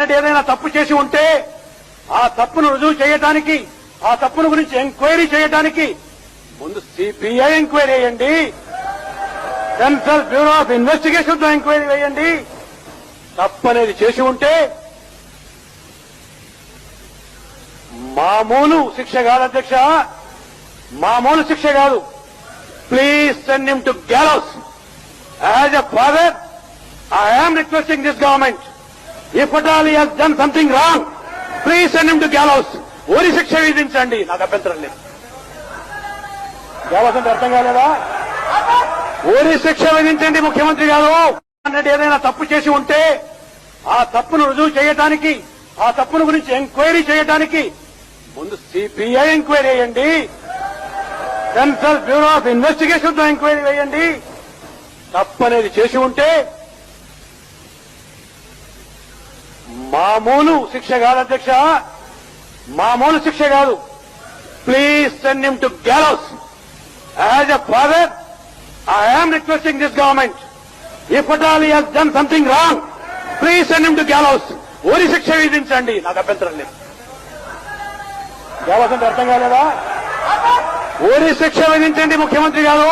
అన్నట్టు ఏదైనా తప్పు చేసి ఉంటే ఆ తప్పును రుజువు చేయడానికి ఆ తప్పును గురించి ఎంక్వైరీ చేయడానికి ముందు సిపిఐ ఎంక్వైరీ వేయండి సెంట్రల్ బ్యూరో ఆఫ్ ఇన్వెస్టిగేషన్తో ఎంక్వైరీ వేయండి తప్పు అనేది చేసి ఉంటే మామూలు శిక్ష కాదు అధ్యక్ష. మామూలు శిక్ష కాదు. Please send him to gallows as a father I am requesting this government if at all has done something wrong please send him to gallows ఊరి శిక్ష విధించండి నాకు అభ్యంతరం లేదు గ్యాలౌస్ అంటే అర్థం కాలేదా ఊరి శిక్ష విధించండి ముఖ్యమంత్రి గారు అన్నట్టు ఏదైనా తప్పు చేసి ఉంటే ఆ తప్పును రుజువు చేయడానికి ఆ తప్పును గురించి ఎంక్వైరీ చేయడానికి ముందు సిపిఐ ఎంక్వైరీ వేయండి సెంట్రల్ బ్యూరో ఆఫ్ ఇన్వెస్టిగేషన్తో ఎంక్వైరీ వేయండి తప్పు అనేది చేసి ఉంటే మామూలు శిక్ష కాదు అధ్యక్ష. మామూలు శిక్ష కాదు. Please send him to gallows as a father I am requesting this government if at all has done something wrong please send him to gallows ఊరి శిక్ష విధించండి నాకు అభ్యంతరం లేదు గ్యాలోస్ అంటే అర్థం కాలేదా ఊరి శిక్ష విధించండి ముఖ్యమంత్రి గారు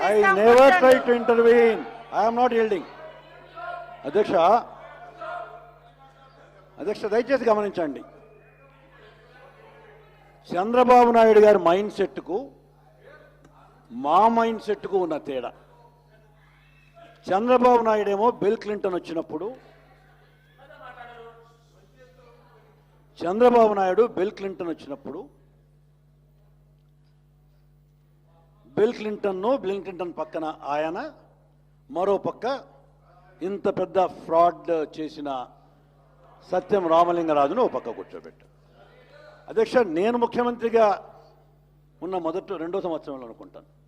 I never tried to intervene. I am not yielding. అధ్యక్ష అధ్యక్ష దయచేసి గమనించండి. చంద్రబాబు నాయుడు గారి మైండ్ సెట్కు మా మైండ్ సెట్కు ఉన్న తేడా. చంద్రబాబు నాయుడు ఏమో బిల్ క్లింటన్ వచ్చినప్పుడు చంద్రబాబు నాయుడు బిల్ క్లింటన్ వచ్చినప్పుడు బిల్ క్లింటన్ను బిల్ క్లింటన్ పక్కన ఆయన మరో పక్క ఇంత పెద్ద ఫ్రాడ్ చేసిన సత్యం రామలింగరాజును ఓ పక్క కూర్చోబెట్టాను అధ్యక్ష నేను ముఖ్యమంత్రిగా ఉన్న మొదటి రెండో సంవత్సరంలో అనుకుంటాను.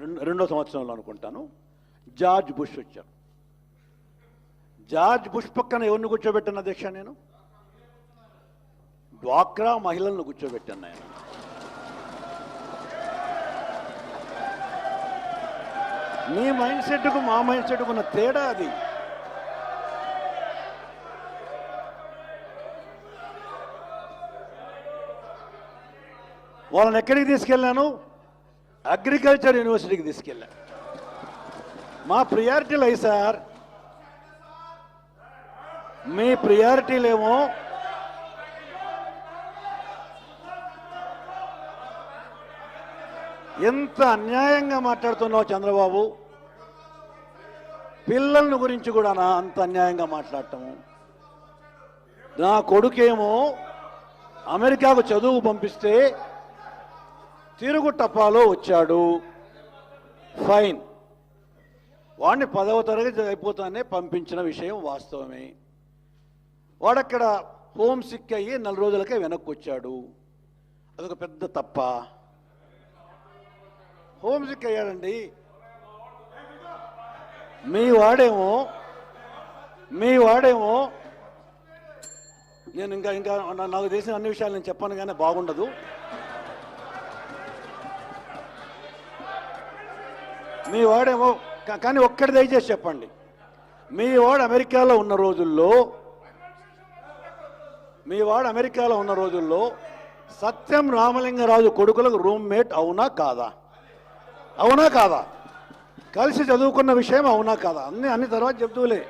రెండు- రెండో సంవత్సరంలో అనుకుంటాను. జార్జ్ బుష్ వచ్చారు. జార్జ్ బుష్ పక్కన ఎవరిని కూర్చోబెట్టాను అధ్యక్ష నేను? డ్వాక్రా మహిళలను కూర్చోబెట్టాను ఆయన మీ మైండ్ సెట్కు మా మైండ్ సెట్కు ఉన్న తేడా అది. వాళ్ళని ఎక్కడికి తీసుకెళ్ళాను? అగ్రికల్చర్ యూనివర్సిటీకి తీసుకెళ్ళాను మా ప్రియారిటీలు అయ్యి సార్. మీ ప్రియారిటీలేమో ఎంత అన్యాయంగా మాట్లాడుతున్నావు చంద్రబాబు? పిల్లలను గురించి కూడా నా అంత అన్యాయంగా మాట్లాడటము నా కొడుకేమో అమెరికాకు చదువు పంపిస్తే తిరుగుటపాలో వచ్చాడు. ఫైన్ వాడిని పదవ తరగతి అయిపోతానే పంపించిన విషయం వాస్తవమే. వాడక్కడ హోమ్ సిక్ అయ్యి నెల రోజులకే వెనక్కి వచ్చాడు. అదొక పెద్ద తప్ప. Home sick అయ్యాడండి. మీ వాడేమో మీ వాడేమో నేను ఇంకా ఇంకా నా- నాకు తెలిసిన అన్ని విషయాలు నేను చెప్పాను కానీ బాగుండదు. మీ వాడేమో కానీ ఒక్కటి దయచేసి చెప్పండి. మీ వాడు అమెరికాలో ఉన్న రోజుల్లో మీ వాడు అమెరికాలో ఉన్న రోజుల్లో సత్యం రామలింగరాజు కొడుకులకు రూమ్మేట్ అవునా కాదా? అవునా కాదా? కలిసి చదువుకున్న విషయం అవునా కాదా? అన్ని అన్ని తర్వాత చెప్తూలే.